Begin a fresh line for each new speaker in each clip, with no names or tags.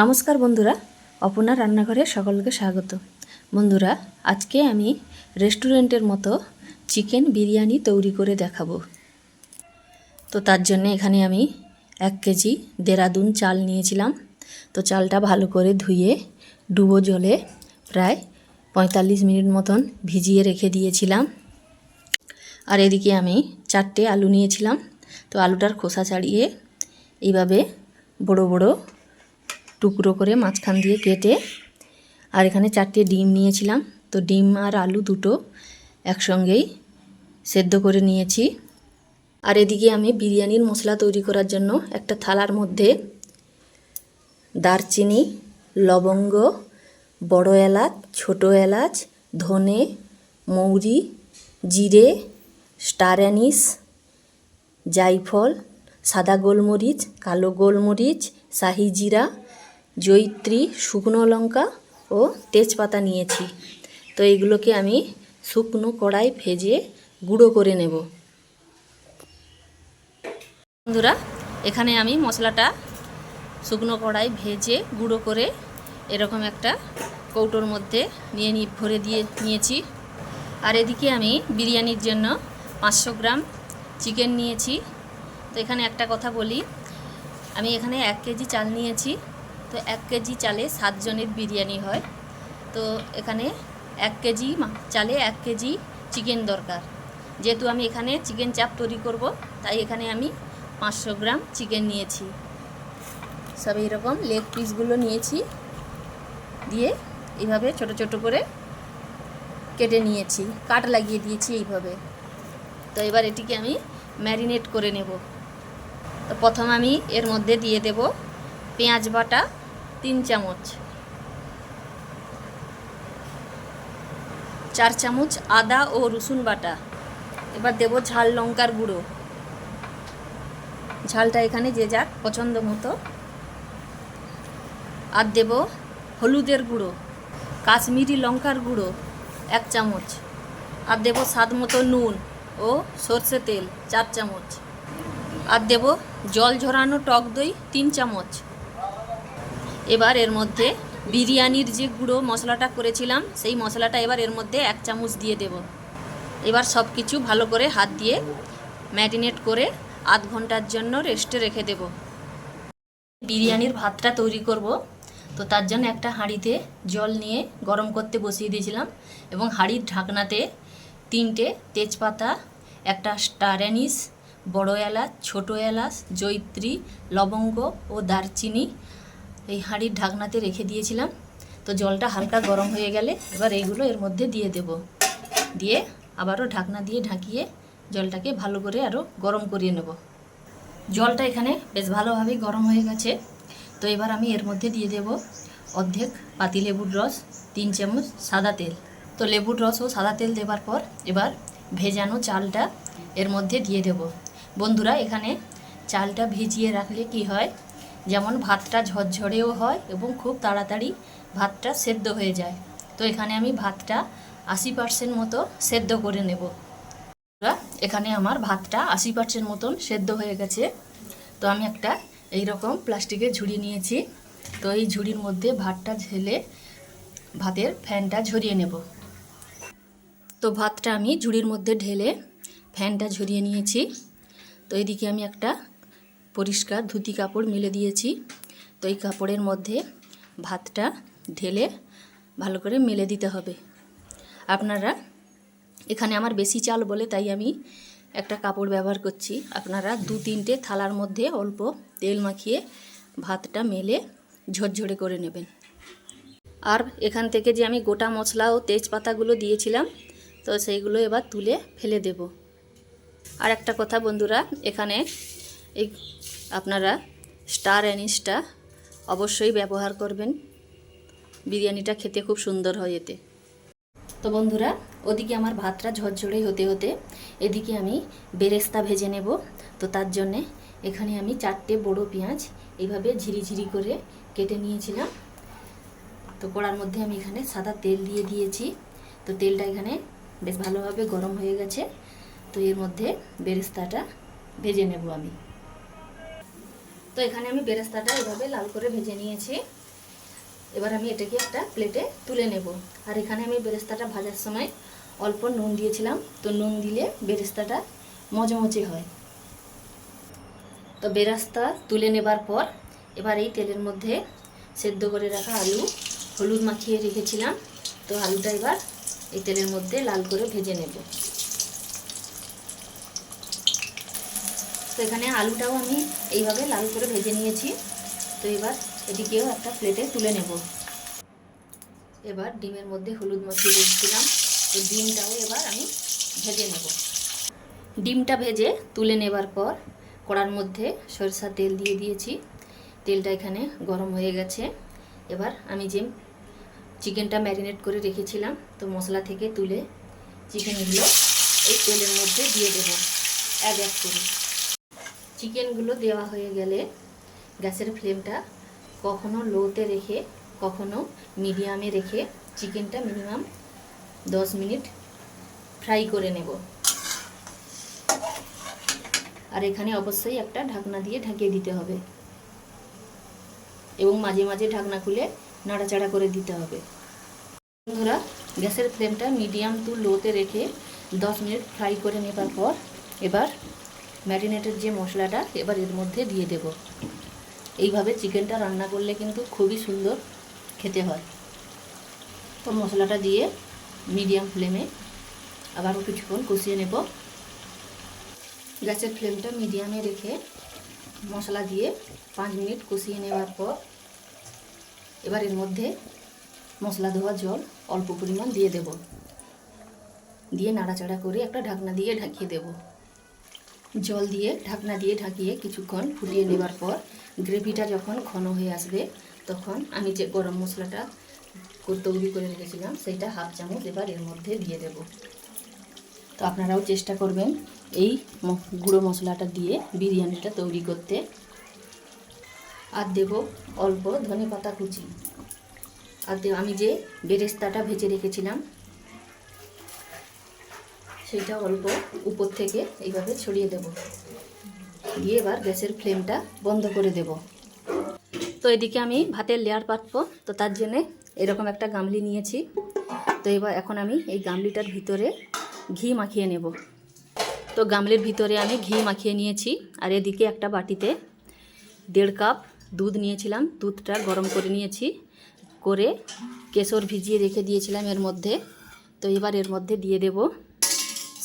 নমস্কার বন্ধুরা, অপর্ণা রান্নাঘরে সকলকে স্বাগত। বন্ধুরা, আজকে আমি রেস্টুরেন্টের মতো চিকেন বিরিয়ানি তৈরি করে দেখাবো। তো তার জন্য এখানে আমি এক কেজি দেরাদুন চাল নিয়েছিলাম। তো চালটা ভালো করে ধুয়ে ডুবো জলে প্রায় পঁয়তাল্লিশ মিনিট মতন ভিজিয়ে রেখে দিয়েছিলাম। আর এদিকে আমি চারটে আলু নিয়েছিলাম। তো আলুটার খোসা ছাড়িয়ে এইভাবে বড় বড় টুকরো করে মাঝখান দিয়ে কেটে আর এখানে চারটে ডিম নিয়েছিলাম। তো ডিম আর আলু দুটো একসঙ্গেই সেদ্ধ করে নিয়েছি। আর এদিকে আমি বিরিয়ানির মশলা তৈরি করার জন্য একটা থালার মধ্যে দারচিনি, লবঙ্গ, বড় এলাচ, ছোট এলাচ, ধনে, মৌরি, জিরে, স্টার অ্যানিস, জায়ফল, সাদা গোলমরিচ, কালো গোলমরিচ, শাহি জিরা জৈত্রী, শুকনো লঙ্কা ও তেজপাতা নিয়েছি। তো এইগুলোকে আমি শুকনো কড়াই ভেজে গুঁড়ো করে নেব। বন্ধুরা, এখানে আমি মশলাটা শুকনো কড়াই ভেজে গুঁড়ো করে এরকম একটা কৌটোর মধ্যে নিয়ে নি ভরে দিয়ে নিয়েছি। আর এদিকে আমি বিরিয়ানির জন্য পাঁচশো গ্রাম চিকেন নিয়েছি। তো এখানে একটা কথা বলি, আমি এখানে এক কেজি চাল নিয়েছি। তো এক কেজি চালে সাতজনের বিরিয়ানি হয়। তো এখানে এক কেজি চালে এক কেজি চিকেন দরকার। যেহেতু আমি এখানে চিকেন চাপ তৈরি করব, তাই এখানে আমি পাঁচশো গ্রাম চিকেন নিয়েছি। সব এইরকম লেগ পিসগুলো নিয়েছি, দিয়ে এইভাবে ছোট ছোট করে কেটে নিয়েছি। কাট লাগিয়ে দিয়েছি এইভাবে। তো এবার এটিকে আমি ম্যারিনেট করে নেব। তো প্রথম আমি এর মধ্যে দিয়ে দেব পেঁয়াজ বাটা তিন চামচ। চার চামচ আদা ও রসুন বাটা। এবার দেব ঝাল লঙ্কার গুঁড়ো। ঝালটা এখানে যে যার পছন্দ মতো। আর দেব হলুদের গুঁড়ো, কাশ্মীরি লঙ্কার গুঁড়ো, এক চামচ। আর দেব স্বাদ মতো নুন ও সর্ষে তেল, চার চামচ। আর দেব জল ঝরানো টক দই, তিন চামচ। এবার এর মধ্যে বিরিয়ানির যে গুঁড়ো মশলাটা করেছিলাম, সেই মশলাটা এবার এর মধ্যে এক চামচ দিয়ে দেব। এবার সব কিছু ভালো করে হাত দিয়ে ম্যারিনেট করে আধ ঘণ্টার জন্য রেস্টে রেখে দেব। বিরিয়ানির ভাতটা তৈরি করব। তো তার জন্য একটা হাঁড়িতে জল নিয়ে গরম করতে বসিয়ে দিয়েছিলাম এবং হাঁড়ির ঢাকনাতে তিনটে তেজপাতা, একটা স্টার বড় এলাচ, ছোটো এলাচ জৈত্রী লবঙ্গ ও দারচিনি এই হাঁড়ির ঢাকনাতে রেখে দিয়েছিলাম। তো জলটা হালকা গরম হয়ে গেলে এবার এইগুলো এর মধ্যে দিয়ে দেব। দিয়ে আবারও ঢাকনা দিয়ে ঢাকিয়ে জলটাকে ভালো করে আরও গরম করিয়ে নেব। জলটা এখানে বেশ ভালোভাবেই গরম হয়ে গেছে। তো এবার আমি এর মধ্যে দিয়ে দেব অর্ধেক পাতি লেবুর রস, তিন চামচ সাদা তেল। তো লেবুর রস ও সাদা তেল দেবার পর এবার ভেজানো চালটা এর মধ্যে দিয়ে দেব। বন্ধুরা, এখানে চালটা ভিজিয়ে রাখলে কি হয়? যেমন ভাতটা ঝরঝরেও হয় এবং খুব তাড়াতাড়ি ভাতটা সেদ্ধ হয়ে যায়। তো এখানে আমি ভাতটা আশি পার্সেন্ট মতো সেদ্ধ করে নেব। এখানে আমার ভাতটা আশি পার্সেন্ট মতন সেদ্ধ হয়ে গেছে। তো আমি একটা এই রকম প্লাস্টিকের ঝুড়ি নিয়েছি। তো এই ঝুড়ির মধ্যে ভাতটা ঝেলে ভাতের ফ্যানটা ঝরিয়ে নেব। তো ভাতটা আমি ঝুড়ির মধ্যে ঢেলে ফ্যানটা ঝরিয়ে নিয়েছি। তো এদিকে আমি একটা পরিষ্কার ধুতি কাপড় মেলে দিয়েছি। তো এই কাপড়ের মধ্যে ভাতটা ঢেলে ভালো করে মেলে দিতে হবে। আপনারা, এখানে আমার বেশি চাল বলে তাই আমি একটা কাপড় ব্যবহার করছি। আপনারা দু তিনটে থালার মধ্যে অল্প তেল মাখিয়ে ভাতটা মেলে ঝরঝরে করে নেবেন। আর এখান থেকে যে আমি গোটা মশলা ও তেজপাতাগুলো দিয়েছিলাম, তো সেইগুলো এবার তুলে ফেলে দেব। আর একটা কথা বন্ধুরা, এখানে এই আপনারা স্টার অ্যানিসটা অবশ্যই ব্যবহার করবেন। বিরিয়ানিটা খেতে খুব সুন্দর হয় এতে। তো বন্ধুরা, ওদিকে আমার ভাতটা ঝরঝরে হতে হতে এদিকে আমি বেরেস্তা ভেজে নেব। তো তার জন্যে এখানে আমি চারটে বড় পেঁয়াজ এইভাবে ঝিরিঝিরি করে কেটে নিয়েছিলাম। তো কড়ার মধ্যে আমি এখানে সাদা তেল দিয়ে দিয়েছি। তো তেলটা এখানে বেশ ভালোভাবে গরম হয়ে গেছে। তো এর মধ্যে বেরেস্তাটা ভেজে নেব আমি। তো এখানে আমি বেরেস্তাটা এভাবে লাল করে ভেজে নিয়েছি। এবার আমি এটাকে একটা প্লেটে তুলে নেব। আর এখানে আমি বেরেস্তাটা ভাজার সময় অল্প নুন দিয়েছিলাম। তো নুন দিলে বেরেস্তাটা মচমচে হয়। তো বেরাস্তা তুলে নেবার পর এবার এই তেলের মধ্যে সেদ্ধ করে রাখা আলু হলুদ মাখিয়ে রেখেছিলাম। তো আলুটা এবার এই তেলের মধ্যে লাল করে ভেজে নেব। তো এখানে আলুটাও আমি এইভাবে লাল করে ভেজে নিয়েছি। তো এবার এটিকেও একটা প্লেটে তুলে নেব। এবার ডিমের মধ্যে হলুদ মাখিয়ে দিয়েছিলাম তো ডিমটাও এবার আমি ভেজে নেব। ডিমটা ভেজে তুলে নেবার পর কড়ার মধ্যে সরষা তেল দিয়ে দিয়েছি। তেলটা এখানে গরম হয়ে গেছে। এবার আমি যে চিকেনটা ম্যারিনেট করে রেখেছিলাম, তো মশলা থেকে তুলে চিকেনগুলো এই তেলের মধ্যে দিয়ে দেব। এক এক করে। চিকেনগুলো দেওয়া হয়ে গেলে গ্যাসের ফ্লেমটা কখনো লোতে রেখে, কখনো মিডিয়ামে রেখে চিকেনটা মিনিমাম দশ মিনিট ফ্রাই করে নেব। আর এখানে অবশ্যই একটা ঢাকনা দিয়ে ঢাকিয়ে দিতে হবে। এবং মাঝে মাঝে ঢাকনা খুলে নাড়াচাড়া করে দিতে হবে। বন্ধুরা, গ্যাসের ফ্লেমটা মিডিয়াম টু লোতে রেখে দশ মিনিট ফ্রাই করে নেবার পর এবার ম্যারিনেটের যে মশলাটা, এবার এর মধ্যে দিয়ে দেব। এইভাবে চিকেনটা রান্না করলে কিন্তু খুবই সুন্দর খেতে হয়। তো মশলাটা দিয়ে মিডিয়াম ফ্লেমে আবারও কিছুক্ষণ কষিয়ে নেব। গ্যাসের ফ্লেমটা মিডিয়ামে রেখে মশলা দিয়ে পাঁচ মিনিট কষিয়ে নেওয়ার পর এবার এর মধ্যে মশলা ধোয়া জল অল্প পরিমাণ দিয়ে দেব। দিয়ে নাড়াচাড়া করে একটা ঢাকনা দিয়ে ঢাকিয়ে দেব। জল দিয়ে, ঢাকনা দিয়ে ঢাকিয়ে কিছুক্ষণ ফুটিয়ে নেবার পর গ্রেভিটা যখন ঘন হয়ে আসবে, তখন আমি যে গরম মশলাটা তৈরি করে রেখেছিলাম, সেইটা হাফ চামচ এবার এর মধ্যে দিয়ে দেব। তো আপনারাও চেষ্টা করবেন এই গুঁড়ো মশলাটা দিয়ে বিরিয়ানিটা তৈরি করতে। আর দেব অল্প ধনে পাতা কুচি। আর আমি যে বেরেস্তাটা ভেজে রেখেছিলাম সেইটা অল্প উপর থেকে এইভাবে ছড়িয়ে দেব। দিয়ে এবার গ্যাসের ফ্লেমটা বন্ধ করে দেব। তো এদিকে আমি ভাতের লেয়ার পাতবো। তো তার জন্যে এরকম একটা গামলি নিয়েছি। তো এবার এখন আমি এই গামলিটার ভিতরে ঘি মাখিয়ে নেব। তো গামলির ভিতরে আমি ঘি মাখিয়ে নিয়েছি। আর এদিকে একটা বাটিতে দেড় কাপ দুধ নিয়েছিলাম। দুধটা গরম করে নিয়েছি। করে কেশর ভিজিয়ে রেখে দিয়েছিলাম এর মধ্যে। তো এবার এর মধ্যে দিয়ে দেব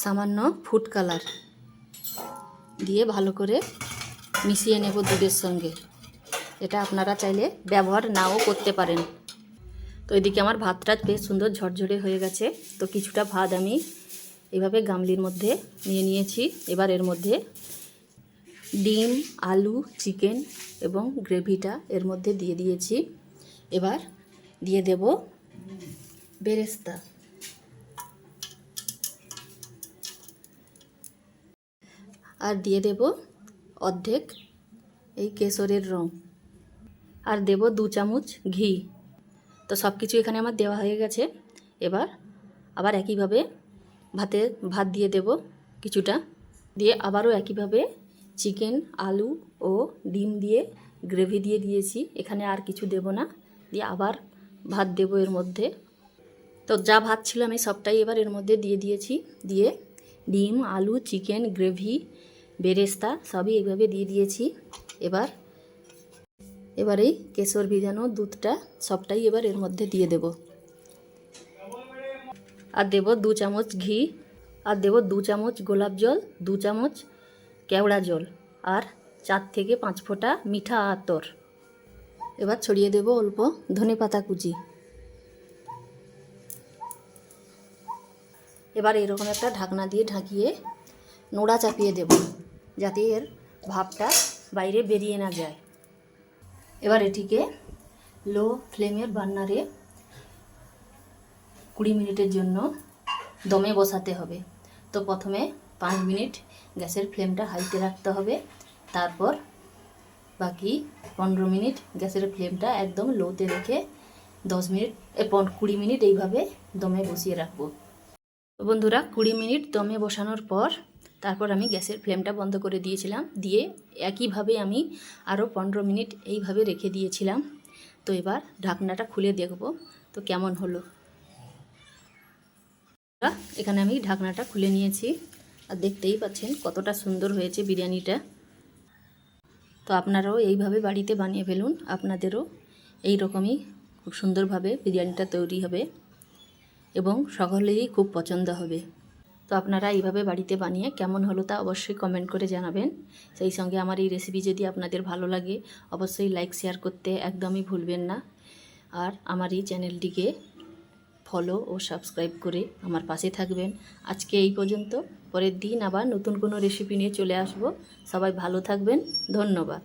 সামান্য ফুড কালার দিয়ে ভালো করে মিশিয়ে নেব দুধের সঙ্গে। এটা আপনারা চাইলে ব্যবহার নাও করতে পারেন। তো এদিকে আমার ভাতটা বেশ সুন্দর ঝরঝরে হয়ে গেছে। তো কিছুটা ভাত আমি এভাবে গামলির মধ্যে নিয়ে নিয়েছি। এবার এর মধ্যে ডিম, আলু, চিকেন এবং গ্রেভিটা এর মধ্যে দিয়ে দিয়েছি। এবার দিয়ে দেব বেরেস্তা। আর দিয়ে দেব অর্ধেক এই কেশরের রং। আর দেব দু চামচ ঘি। তো সব কিছু এখানে আমার দেওয়া হয়ে গেছে। এবার আবার একইভাবে ভাতে ভাত দিয়ে দেব কিছুটা। দিয়ে আবারও একইভাবে চিকেন, আলু ও ডিম দিয়ে গ্রেভি দিয়ে দিয়েছি। এখানে আর কিছু দেব না। দিয়ে আবার ভাত দেব এর মধ্যে। তো যা ভাত ছিল আমি সবটাই এবার এর মধ্যে দিয়ে দিয়েছি। দিয়ে ডিম, আলু, চিকেন, গ্রেভি বেরেস্তা সবই এইভাবে দিয়ে দিয়েছি। এবার এবার এই কেশর ভিজানো দুধটা সবটাই এবার এর মধ্যে দিয়ে দেব। আর দেব দু চামচ ঘি, আর দেব দু চামচ গোলাপ জল, দু চামচ কেওড়া জল, আর চার থেকে পাঁচ ফোঁটা মিঠা আতর। এবার ছড়িয়ে দেব অল্প ধনে পাতা কুচি। এবার এরকম একটা ঢাকনা দিয়ে ঢাকিয়ে নোড়া চাপিয়ে দেব। যাতে এর ভাবটা বাইরে বেরিয়ে না যায়। এবার এটিকে লো ফ্লেমের বার্নারে কুড়ি মিনিটের জন্য দমে বসাতে হবে। তো প্রথমে পাঁচ মিনিট গ্যাসের ফ্লেমটা হাইতে রাখতে হবে। তারপর বাকি পনেরো মিনিট গ্যাসের ফ্লেমটা একদম লোতে রেখে দশ মিনিট কুড়ি মিনিট এইভাবে দমে বসিয়ে রাখব। বন্ধুরা, কুড়ি মিনিট দমে বসানোর পর তারপর আমি গ্যাসের ফ্লেমটা বন্ধ করে দিয়েছিলাম। দিয়ে একইভাবে আমি আরও পনেরো মিনিট এইভাবে রেখে দিয়েছিলাম। তো এবার ঢাকনাটা খুলে দেখব তো কেমন হলো। এখানে আমি ঢাকনাটা খুলে নিয়েছি। আর দেখতেই পাচ্ছেন কতটা সুন্দর হয়েছে বিরিয়ানিটা। তো আপনারাও এইভাবে বাড়িতে বানিয়ে ফেলুন, আপনাদেরও এই রকমই খুব সুন্দরভাবে বিরিয়ানিটা তৈরি হবে এবং সকলেরই খুব পছন্দ হবে। তো আপনারা এইভাবে বাড়িতে বানিয়ে কেমন হলো তা অবশ্যই কমেন্ট করে জানাবেন। সেই সঙ্গে আমার এই রেসিপি যদি আপনাদের ভালো লাগে, অবশ্যই লাইক শেয়ার করতে একদমই ভুলবেন না। আর আমার এই চ্যানেলটিকে ফলো ও সাবস্ক্রাইব করে আমার পাশে থাকবেন। আজকে এই পর্যন্ত, পরের দিন আবার নতুন কোনো রেসিপি নিয়ে চলে আসব। সবাই ভালো থাকবেন, ধন্যবাদ।